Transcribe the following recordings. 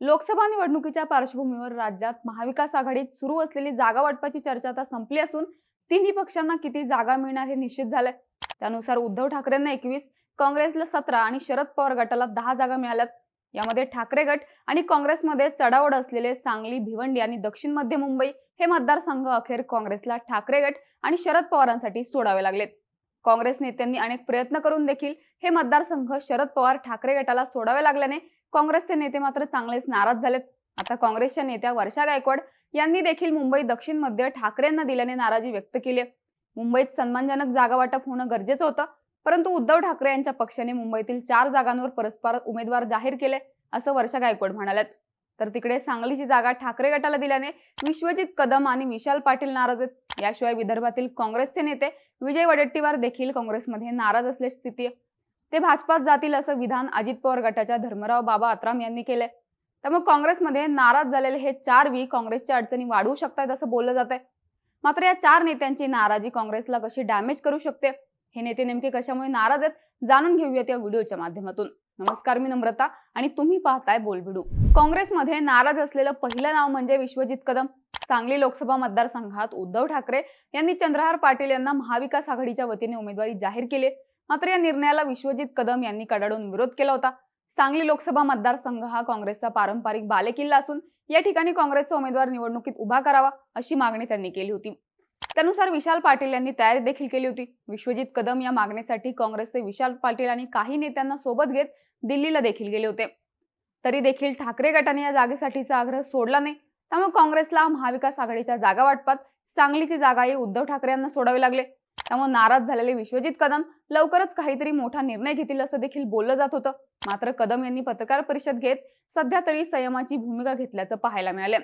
लोकसभा निवडणुकीच्या पार्श्वभूमीवर राज्यात महाविकास आघाडीत सुरू असलेली जागा वाटपाची चर्चा आता संपली असून तिन्ही पक्षांना किती जागा मिळणार हे निश्चित झालंय. त्यानुसार उद्धव ठाकरेंना एकवीस काँग्रेसला सतरा आणि शरद पवार गटाला दहा जागा मिळाल्यात. यामध्ये ठाकरे गट आणि काँग्रेसमध्ये चढावड असलेले सांगली भिवंडी आणि दक्षिण मध्य मुंबई हे मतदारसंघ अखेर काँग्रेसला ठाकरे गट आणि शरद पवारांसाठी सोडावे लागलेत. काँग्रेस नेत्यांनी अनेक प्रयत्न करून देखील हे मतदारसंघ शरद पवार ठाकरे गटाला सोडावे लागल्याने काँग्रेसचे नेते मात्र चांगलेच नाराज झालेत. आता काँग्रेसच्या नेत्या वर्षा गायकवाड यांनी देखील मुंबई दक्षिण मध्य ठाकरेंना दिल्याने नाराजी व्यक्त केली आहे. मुंबईत सन्मानजनक जागा वाटप होणं गरजेचं होतं परंतु उद्धव ठाकरे यांच्या पक्षाने मुंबईतील चार जागांवर परस्पर उमेदवार जाहीर केले असं वर्षा गायकवाड म्हणाल्यात. तर तिकडे सांगलीची जागा ठाकरे गटाला दिल्याने विश्वजित कदम आणि विशाल पाटील नाराज आहेत. याशिवाय विदर्भातील काँग्रेसचे नेते विजय वडेट्टीवार देखील काँग्रेसमध्ये नाराज असल्याची स्थिती आहे. ते भाजपात जातील असं विधान अजित पवार गटाच्या धर्मराव बाबा आत्राम यांनी केलंय. त्यामुळे काँग्रेसमध्ये नाराज झालेले हे चार वी काँग्रेसच्या अडचणी वाढवू शकतात असं बोललं जात आहे मात्र या चार नेत्यांची नाराजी काँग्रेसला कशी डॅमेज करू शकते? हे नेते नेमके कशामुळे नाराज आहेत? जाणून घेऊयात या व्हिडिओच्या माध्यमातून. नमस्कार मी नम्रता आणि तुम्ही पाहताय बोलबिडू. काँग्रेसमध्ये नाराज असलेलं पहिलं नाव म्हणजे विश्वजित कदम. सांगली लोकसभा मतदारसंघात उद्धव ठाकरे यांनी चंद्रहार पाटील यांना महाविकास आघाडीच्या वतीने उमेदवारी जाहीर केली मात्र या निर्णयाला विश्वजित कदम यांनी कडाडून विरोध केला होता. सांगली लोकसभा मतदारसंघ हा काँग्रेसचा पारंपरिक बालेकिल्ला असून या ठिकाणी काँग्रेसचा उमेदवार निवडणुकीत उभा करावा अशी मागणी त्यांनी केली होती. त्यानुसार विशाल पाटील यांनी तयारी देखील केली होती. विश्वजित कदम या मागणीसाठी काँग्रेसचे विशाल पाटील आणि काही नेत्यांना सोबत घेत दिल्लीला देखील गेले होते. तरी देखील ठाकरे गटाने या जागेसाठीचा आग्रह सोडला नाही. त्यामुळे काँग्रेसला महाविकास आघाडीच्या जागा वाटपात सांगलीची जागाही उद्धव ठाकरे यांना सोडावे लागले. त्यामुळे नाराज झालेले विश्वजित कदम लवकरच काहीतरी मोठा निर्णय घेतील असं देखील बोललं जात होतं. मात्र कदम यांनी पत्रकार परिषद घेत सध्या तरी संयमाची भूमिका घेतल्याचं पाहायला मिळाले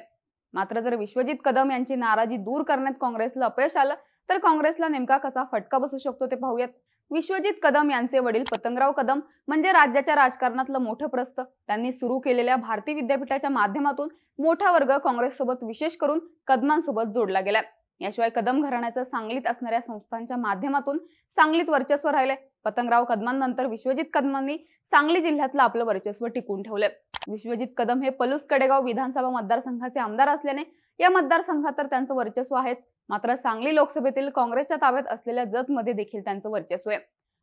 मात्र जर विश्वजित कदम यांची नाराजी दूर करण्यात काँग्रेसला अपयश आलं तर काँग्रेसला नेमका कसा फटका बसू शकतो ते पाहूयात. विश्वजित कदम यांचे वडील पतंगराव कदम म्हणजे राज्याच्या राजकारणातलं मोठं प्रस्त. त्यांनी सुरू केलेल्या भारतीय विद्यापीठाच्या माध्यमातून मोठा वर्ग काँग्रेससोबत विशेष करून कदमांसोबत जोडला गेलाय. याशिवाय कदम घराण्याचं सांगलीत असणाऱ्या संस्थांच्या माध्यमातून सांगलीत वर्चस्व राहिले पतंगराव कदमांनंतर विश्वजित कदमांनी सांगली जिल्ह्यातलं आपलं वर्चस्व टिकून ठेवलंय. विश्वजित कदम हे पलूस कडेगाव विधानसभा मतदारसंघाचे आमदार असल्याने या मतदारसंघात तर त्यांचं वर्चस्व आहेच. मात्र सांगली लोकसभेतील काँग्रेसच्या ताब्यात असलेल्या जतमध्ये देखील त्यांचं वर्चस्व आहे.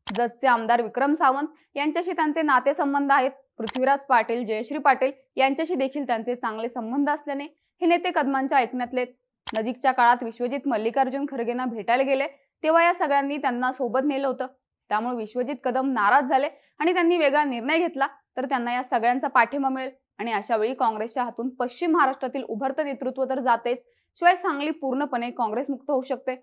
जतचे आमदार विक्रम सावंत यांच्याशी त्यांचे नातेसंबंध आहेत. पृथ्वीराज पाटील जयश्री पाटील यांच्याशी देखील त्यांचे चांगले संबंध असल्याने हे नेते कदमांच्या ऐकण्यातले नजीकच्या काळात विश्वजित मल्लिकार्जुन खरगेंना भेटायला गेले तेव्हा या सगळ्यांनी त्यांना सोबत नेलं होतं. त्यामुळे विश्वजित कदम नाराज झाले आणि त्यांनी वेगळा निर्णय घेतला तर त्यांना या सगळ्यांचा पाठिंबा मिळेल. आणि अशा वेळी काँग्रेसच्या हातून पश्चिम महाराष्ट्रातील उभरतं नेतृत्व तर जातेच शिवाय सांगली पूर्णपणे काँग्रेसमुक्त होऊ शकते.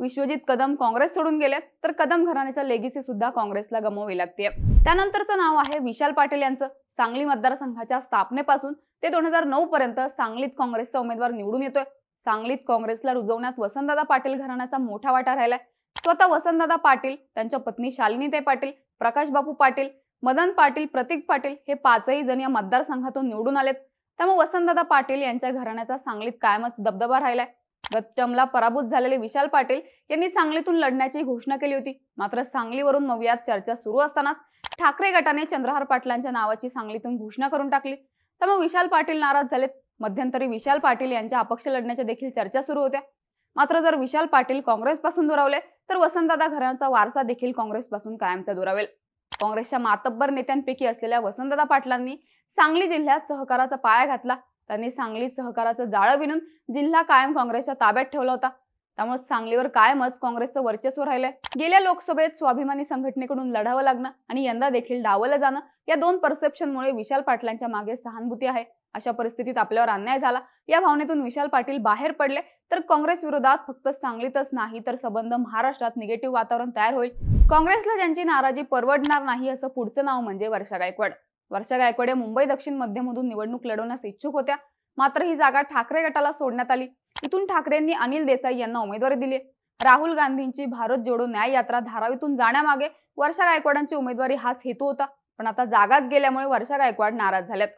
विश्वजित कदम काँग्रेस सोडून गेले तर कदम घराण्याचा लेगीसी सुद्धा काँग्रेसला गमवावी लागते त्यानंतरचं नाव आहे विशाल पाटील यांचं. सांगली मतदारसंघाच्या स्थापनेपासून ते दोन हजार नऊ पर्यंत सांगलीत काँग्रेसचा उमेदवार निवडून येतोय. सांगलीत काँग्रेसला रुजवण्यात वसंतदादा पाटील घराण्याचा मोठा वाटा राहिलाय. स्वतः वसंतदादा पाटील त्यांच्या पत्नी शालिनीताई पाटील प्रकाश बापू पाटील मदन पाटील प्रतीक पाटील हे पाचही जण या मतदारसंघातून निवडून आलेत. त्यामुळे वसंतदादा पाटील यांच्या घराण्याचा सांगलीत कायमच दबदबा राहिलाय. गत पराभूत झालेले विशाल पाटील यांनी सांगलीतून लढण्याची घोषणा केली होती. मात्र सांगलीवरून नव्यात चर्चा सुरू असतानाच ठाकरे गटाने चंद्रहार पाटलांच्या नावाची सांगलीतून घोषणा करून टाकली. त्यामुळे विशाल पाटील नाराज झालेत. मध्यंतरी विशाल पाटील यांच्या अपक्ष लढण्याच्या देखील चर्चा सुरू होत्या. मात्र जर विशाल पाटील काँग्रेसपासून दुरावले तर वसंतदादा घराण्याचा वारसा देखील काँग्रेसपासून कायमचा दुरावेल. काँग्रेसच्या मातब्बर नेत्यांपैकी असलेल्या वसंतदादा पाटलांनी सांगली जिल्ह्यात सहकाराचा पाया घातला. त्यांनी सांगली सहकाराचं जाळं विणून जिल्हा कायम काँग्रेसच्या ताब्यात ठेवला होता. त्यामुळे सांगलीवर कायमच काँग्रेसचं वर्चस्व राहिलंय. गेल्या लोकसभेत स्वाभिमानी संघटनेकडून लढावं लागणं आणि यंदा देखील डावलं जाणं या दोन परसेप्शनमुळे विशाल पाटलांच्या मागे सहानुभूती आहे. अशा परिस्थितीत आपल्यावर अन्याय झाला. या भावनेतून विशाल पाटील बाहेर पडले. तर काँग्रेस विरोधात फक्त सांगलीतच नाही तर संबंध महाराष्ट्रात निगेटिव्ह वातावरण तयार होईल. काँग्रेसला ज्यांची नाराजी परवडणार नाही असं पुढचं नाव म्हणजे वर्षा गायकवाड. वर्षा गायकवाड या मुंबई दक्षिण मध्यमधून निवडणूक लढवण्यास इच्छुक होत्या. मात्र ही जागा ठाकरे गटाला सोडण्यात आली. इथून ठाकरेंनी अनिल देसाई यांना उमेदवारी दिली राहुल गांधींची भारत जोडो न्याय यात्रा धारावीतून जाण्यामागे वर्षा गायकवाडांची उमेदवारी हाच हेतू होता. पण आता जागाच गेल्यामुळे वर्षा गायकवाड नाराज झाल्यात.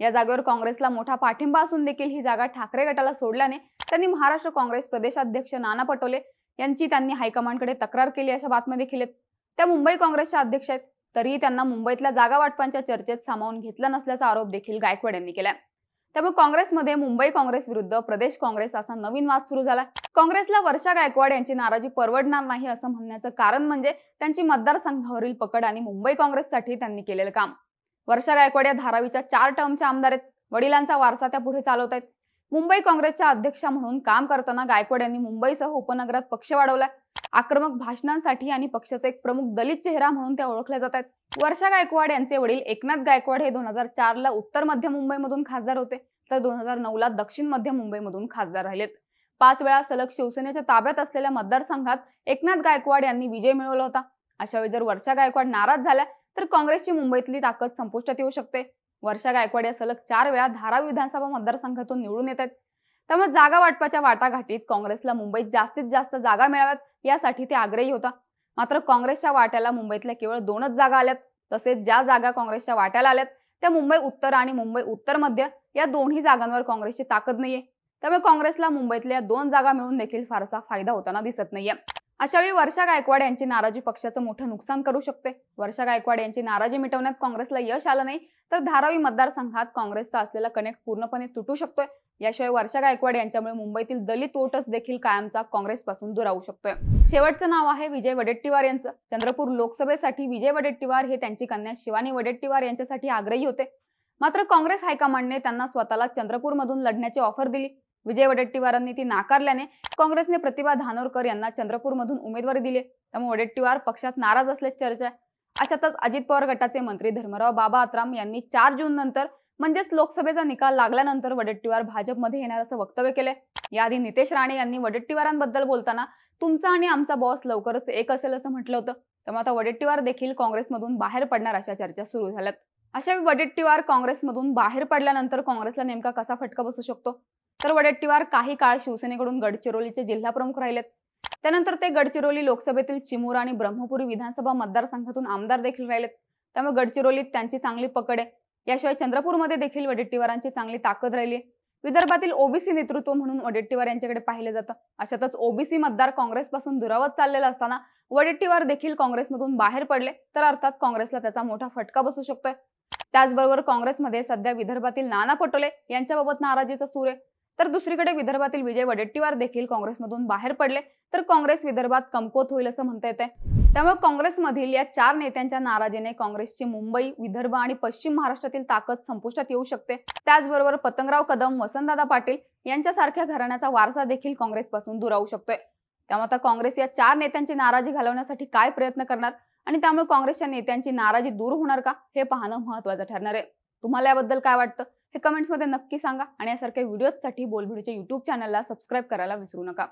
या जागेवर काँग्रेसला मोठा पाठिंबा असून देखील ही जागा ठाकरे गटाला सोडल्याने त्यांनी महाराष्ट्र काँग्रेस प्रदेशाध्यक्ष नाना पटोले यांची त्यांनी हायकमांडकडे तक्रार केली अशा बातम्या देखील आहेत. त्या मुंबई काँग्रेसच्या अध्यक्ष आहेत. तरीही त्यांना मुंबईतल्या जागा वाटपांच्या चर्चेत सामावून घेतला नसल्याचा आरोप देखील गायकवाड यांनी केलाय. त्यामुळे काँग्रेसमध्ये मुंबई काँग्रेस विरुद्ध प्रदेश काँग्रेस असा नवीन वाद सुरू झाला. काँग्रेसला वर्षा गायकवाड यांची नाराजी परवडणार नाही असं म्हणण्याचं कारण म्हणजे त्यांची मतदारसंघावरील पकड आणि मुंबई काँग्रेससाठी त्यांनी केलेलं काम. वर्षा गायकवाड या धारावीच्या चार टर्मच्या आमदार आहेत. वडिलांचा वारसा त्या पुढे चालवत आहेत. मुंबई काँग्रेसच्या अध्यक्षा म्हणून काम करताना गायकवाड यांनी मुंबईसह उपनगरात पक्ष वाढवलाय. आक्रमक भाषणांसाठी आणि पक्षाचे एक प्रमुख दलित चेहरा म्हणून त्या ओळखल्या जात आहेत. वर्षा गायकवाड यांचे वडील एकनाथ गायकवाड हे दोन हजार चार ला उत्तर मध्य मुंबईमधून खासदार होते. तर दोन हजार नऊ ला दक्षिण मध्य मुंबईमधून खासदार राहिलेत. पाच वेळा सलग शिवसेनेच्या ताब्यात असलेल्या मतदारसंघात एकनाथ गायकवाड यांनी विजय मिळवला होता. अशा वेळी जर वर्षा गायकवाड नाराज झाल्या तर काँग्रेसची मुंबईतली ताकद संपुष्टात येऊ शकते. वर्षा गायकवाड या सलग चार वेळा धारावी विधानसभा मतदारसंघातून निवडून येत आहेत. त्यामुळे जागा वाटपाच्या वाटाघाटीत काँग्रेसला मुंबईत जास्तीत जास्त जागा मिळाव्यात यासाठी ते आग्रही होता. मात्र काँग्रेसच्या वाट्याला मुंबईतल्या केवळ दोनच जागा आल्यात. तसेच ज्या जागा काँग्रेसच्या वाट्याला आल्यात त्या मुंबई उत्तर आणि मुंबई उत्तर मध्य या दोन्ही जागांवर काँग्रेसची ताकद नाहीये. त्यामुळे काँग्रेसला मुंबईतल्या दोन जागा मिळून देखील फारसा फायदा होताना दिसत नाहीये. अशावेळी वर्षा गायकवाड यांची नाराजी पक्षाचं मोठं नुकसान करू शकते. वर्षा गायकवाड यांची नाराजी मिटवण्यात काँग्रेसला यश आलं नाही तर धारावी मतदारसंघात काँग्रेसचा असलेला कनेक्ट पूर्णपणे तुटू शकतोय. याशिवाय वर्षा गायकवाड यांच्यामुळे मुंबईतील दलित वोटच देखील कायमचा काँग्रेसपासून दुरावू शकतोय. शेवटचं नाव आहे विजय वडेट्टीवार यांचं. चंद्रपूर लोकसभेसाठी विजय वडेट्टीवार हे त्यांची कन्या शिवानी वडेट्टीवार यांच्यासाठी आग्रही होते. मात्र काँग्रेस हायकमांडने त्यांना स्वतःला चंद्रपूरमधून लढण्याची ऑफर दिली. विजय वडेट्टीवारांनी ती नाकारल्याने काँग्रेसने प्रतिभा धानोरकर यांना चंद्रपूरमधून उमेदवारी दिली. त्यामुळे वडेट्टीवार पक्षात नाराज असल्याची चर्चा आहे. अशातच अजित पवार गटाचे मंत्री धर्मराव बाबा आत्राम यांनी चार जून नंतर म्हणजेच लोकसभेचा निकाल लागल्यानंतर वडेट्टीवार भाजपमध्ये येणार असं वक्तव्य केलंय. याआधी नितेश राणे यांनी वडेट्टीवारांबद्दल बोलताना तुमचा आणि आमचा बॉस लवकरच एक असेल असं म्हटलं होतं. त्यामुळे आता वडेट्टीवार देखील काँग्रेसमधून बाहेर पडणार अशा चर्चा सुरू झाल्यात. अशा वडेट्टीवार काँग्रेसमधून बाहेर पडल्यानंतर काँग्रेसला नेमका कसा फटका बसू शकतो? तर वडेट्टीवार काही काळ शिवसेनेकडून गडचिरोलीचे जिल्हा प्रमुख राहिलेत. त्यानंतर ते गडचिरोली लोकसभेतील चिमूर आणि ब्रह्मपुरी विधानसभा मतदारसंघातून आमदार देखील राहिलेत. त्यामुळे गडचिरोलीत त्यांची चांगली पकड आहे. याशिवाय चंद्रपूरमध्ये देखील वडेट्टीवारांची चांगली ताकद राहिली विदर्भातील ओबीसी नेतृत्व म्हणून वडेट्टीवार यांच्याकडे पाहिलं जातं. अशातच ओबीसी मतदार काँग्रेसपासून दुरावत चाललेला असताना वडेट्टीवार देखील काँग्रेसमधून बाहेर पडले तर अर्थात काँग्रेसला त्याचा मोठा फटका बसू शकतोय. त्याचबरोबर काँग्रेसमध्ये सध्या विदर्भातील नाना पटोले यांच्याबाबत नाराजीचा सूर आहे. तर दुसरीकडे विदर्भातील विजय वडेट्टीवार देखील काँग्रेसमधून बाहेर पडले. तर काँग्रेस विदर्भात कमकुवत होईल असं म्हणता येते त्यामुळे काँग्रेसमधील या चार नेत्यांच्या नाराजीने काँग्रेसची मुंबई विदर्भ आणि पश्चिम महाराष्ट्रातील ताकद संपुष्टात येऊ शकते. त्याचबरोबर पतंगराव कदम वसंतदादा पाटील यांच्यासारख्या घराण्याचा वारसा देखील काँग्रेसपासून दुरावू शकतोय. त्यामुळे आता काँग्रेस या चार नेत्यांची नाराजी घालवण्यासाठी काय प्रयत्न करणार आणि त्यामुळे काँग्रेसच्या नेत्यांची नाराजी दूर होणार का हे पाहणं महत्वाचं ठरणार आहे. तुम्हाला याबद्दल काय वाटतं? हे कमेंट्समध्ये नक्की सांगा आणि यासारख्या व्हिडिओजसाठी बोलभिडीच्या युट्यूब चॅनलला सबस्क्राईब करायला विसरू नका.